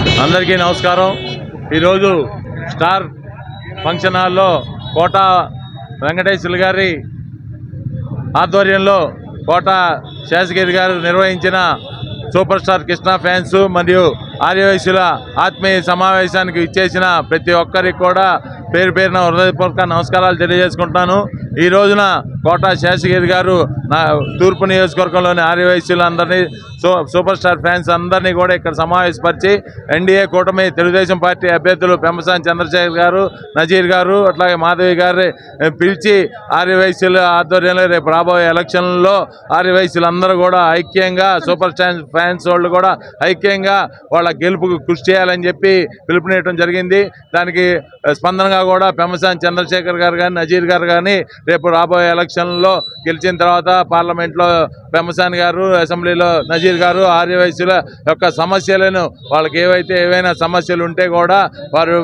అందరికీ నమస్కారం. ఈరోజు స్టార్ ఫంక్షన్ హాల్లో కోట వెంకటేశ్వర గారి ఆధ్వర్యంలో కోట శేషగిరి గారు నిర్వహించిన సూపర్ స్టార్ కృష్ణ ఫ్యాన్స్ మరియు ఆర్యవైశ్యుల ఆత్మీయ సమావేశానికి ఇచ్చేసిన ప్రతి ఒక్కరికి కూడా పేరు పేరున హృదయపూర్వక నమస్కారాలు తెలియజేసుకుంటున్నాను ఈ రోజున కోట శేషగిరి గారు నా తూర్పు నియోజకవర్గంలోని ఆర్యవైశ్యులందరినీ సూ సూపర్ స్టార్ ఫ్యాన్స్ అందరినీ కూడా ఇక్కడ సమావేశపరిచి ఎన్డీఏ కూటమి తెలుగుదేశం పార్టీ అభ్యర్థులు పెంపసాని చంద్రశేఖర్ గారు నజీర్ గారు అట్లాగే మాధవి గారి పిలిచి ఆర్యవైశ్యుల ఆధ్వర్యంలో రేపు రాబోయే ఎలక్షన్లో ఆర్యవైశ్యులందరూ కూడా ఐక్యంగా సూపర్ స్టార్ ఫ్యాన్స్ వాళ్ళు కూడా ఐక్యంగా వాళ్ళ గెలుపుకు కృషి చేయాలని చెప్పి పిలుపునేయడం జరిగింది. దానికి స్పందనగా కూడా పెంపసాని చంద్రశేఖర్ గారు కానీ నజీర్ గారు కానీ రేపు రాబోయే ఎలక్షన్లో గెలిచిన తర్వాత పార్లమెంట్లో పెమ్మసాని గారు అసెంబ్లీలో నజీర్ గారు ఆర్యవైశ్యుల యొక్క సమస్యలను వాళ్ళకి ఏవైతే ఏవైనా సమస్యలు ఉంటే కూడా వారు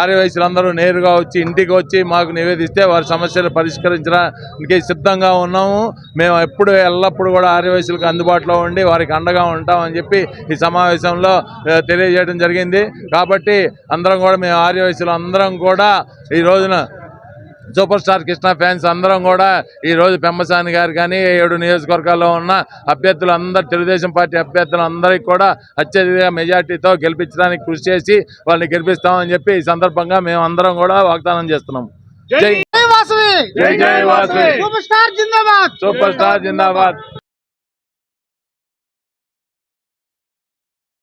ఆర్యవైశ్యులందరూ నేరుగా వచ్చి ఇంటికి వచ్చి మాకు నివేదిస్తే వారి సమస్యలు పరిష్కరించడానికి సిద్ధంగా ఉన్నాము. మేము ఎప్పుడు ఎల్లప్పుడూ కూడా ఆర్యవైశ్యులకు అందుబాటులో ఉండి వారికి అండగా ఉంటామని చెప్పి ఈ సమావేశంలో తెలియజేయడం జరిగింది. కాబట్టి అందరం కూడా మేము ఆర్యవైశ్యులు అందరం కూడా ఈ రోజున సూపర్ స్టార్ కృష్ణ ఫ్యాన్స్ అందరం కూడా ఈ రోజు పెమ్మసాని గారు కానీ ఏడు నియోజకవర్గాల్లో ఉన్న అభ్యర్థులు అందరు తెలుగుదేశం పార్టీ అభ్యర్థులు అందరికీ కూడా అత్యధిక మెజార్టీతో గెలిపించడానికి కృషి చేసి వాళ్ళని గెలిపిస్తామని చెప్పి ఈ సందర్భంగా మేము అందరం కూడా వాగ్దానం చేస్తున్నాం. జై జై వాసవి జై జై వాసవి సూపర్ స్టార్ జిందాబాద్! సూపర్ స్టార్ జిందాబాద్!